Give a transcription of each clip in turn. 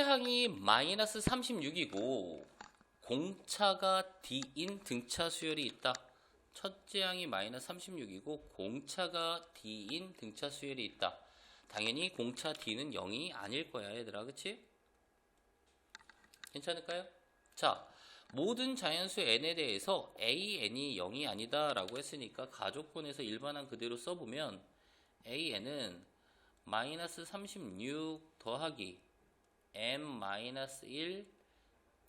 항이 마이너스 36이고 공차가 D인 등차 수열이 있다. 첫째 항이 마이너스 36이고 공차가 D인 등차 수열이 있다. 당연히 공차 D는 0이 아닐 거야 얘들아 그치? 괜찮을까요? 자 모든 자연수 n에 대해서 a, n이 0이 아니다 라고 했으니까 가족분에서 일반항 그대로 써보면 a, n은 마이너스 36 더하기 m 마이너스 1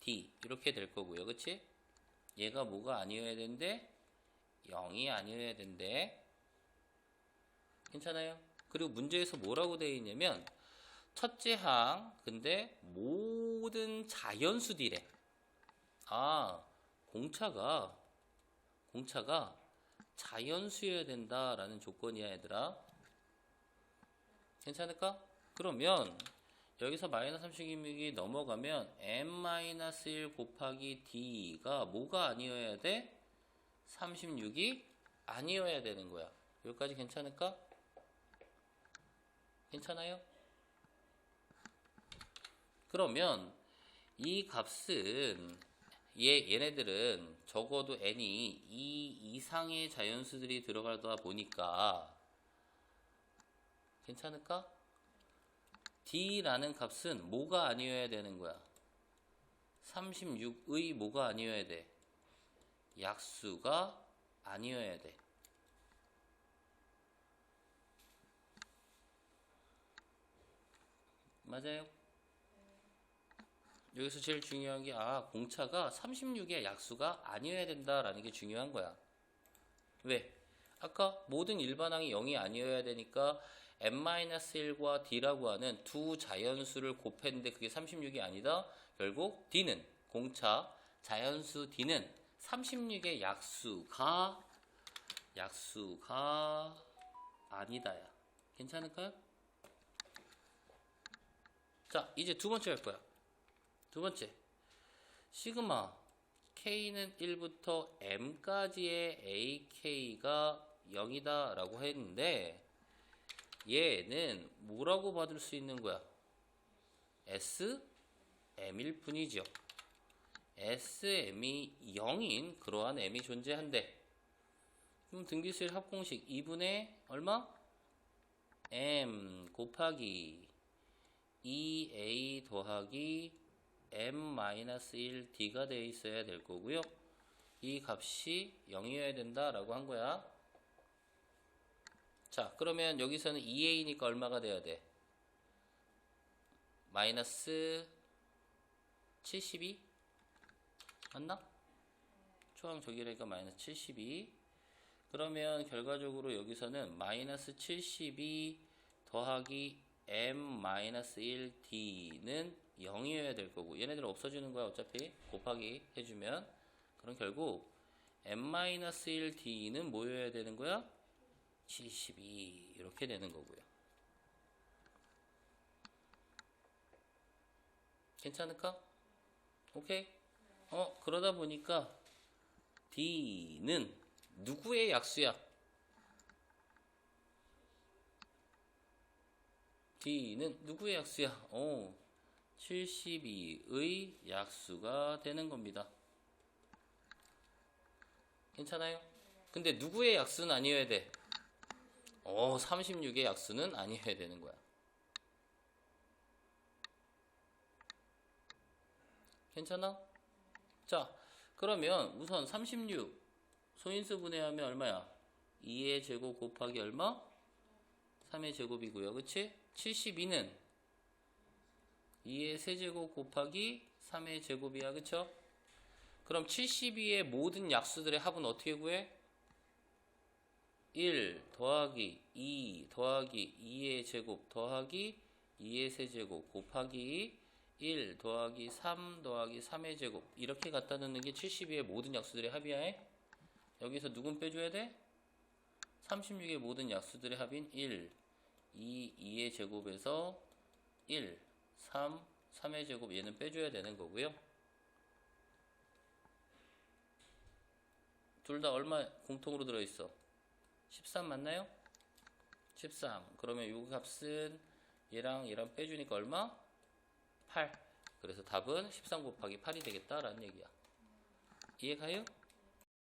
d 이렇게 될 거고요 그치? 얘가 뭐가 아니어야 되는데 0이 아니어야 된대 괜찮아요? 그리고 문제에서 뭐라고 되어 있냐면 첫째 항 근데 모든 자연수들에 아 공차가 공차가 자연수여야 된다라는 조건이야 얘들아 괜찮을까? 그러면 여기서 마이너스 36이 넘어가면 m-1 곱하기 d가 뭐가 아니어야 돼? 36이 아니어야 되는 거야 여기까지 괜찮을까? 괜찮아요? 그러면 이 값은 얘 얘네들은 적어도 n이 이 이상의 자연수들이 들어가다 보니까 괜찮을까? D라는 값은 뭐가 아니어야 되는 거야? 36의 뭐가 아니어야 돼? 약수가 아니어야 돼. 맞아요? 여기서 제일 중요한 게, 아, 공차가 36의 약수가 아니어야 된다라는 게 중요한 거야. 왜? 아까 모든 일반항이 0이 아니어야 되니까 n-1과 d라고 하는 두 자연수를 곱했는데 그게 36이 아니다. 결국 d는, 공차, 자연수 d는 36의 약수가, 약수가 아니다야. 괜찮을까요? 자, 이제 두 번째 할 거야. 두 번째. 시그마 k는 1부터 m까지의 ak가 0이다 라고 했는데 얘는 뭐라고 받을 수 있는 거야? s m일 뿐이죠. sm이 0인 그러한 m이 존재한대. 그럼 등기수열 합공식 2분의 얼마? m 곱하기 2a 더하기 m-1d가 되어 있어야 될 거고요. 이 값이 0이어야 된다라고 한 거야. 자, 그러면 여기서는 2a니까 얼마가 돼야 돼? 마이너스 72? 맞나? 초항 저기라니까 마이너스 72. 그러면 결과적으로 여기서는 마이너스 72 더하기 m-1d는 0이어야 될 거고 얘네들은 없어지는 거야 어차피 곱하기 해주면 그럼 결국 m-1d는 뭐여야 되는 거야? 72 이렇게 되는 거고요 괜찮을까? 오케이? 어 그러다 보니까 d는 누구의 약수야? d는 누구의 약수야? 오, 72의 약수가 되는 겁니다. 괜찮아요? 근데 누구의 약수는 아니어야 돼? 어, 36의 약수는 아니어야 되는 거야. 괜찮아? 자, 그러면 우선 36 소인수 분해하면 얼마야? 2의 제곱 곱하기 얼마? 3의 제곱이고요. 그치? 72는 2의 세제곱 곱하기 3의 제곱이야. 그쵸? 그럼 72의 모든 약수들의 합은 어떻게 구해? 1 더하기 2 더하기 2의 제곱 더하기 2의 세제곱 곱하기 1 더하기 3 더하기 3의 제곱 이렇게 갖다 넣는 게 72의 모든 약수들의 합이야. 여기서 누군 빼줘야 돼? 36의 모든 약수들의 합인 1 2, 2의 제곱에서 1, 3, 3의 제곱 얘는 빼줘야 되는 거고요. 둘 다 얼마 공통으로 들어있어? 13 맞나요? 13. 그러면 요 값은 얘랑 얘랑 빼주니까 얼마? 8. 그래서 답은 13 곱하기 8이 되겠다라는 얘기야. 이해 가요?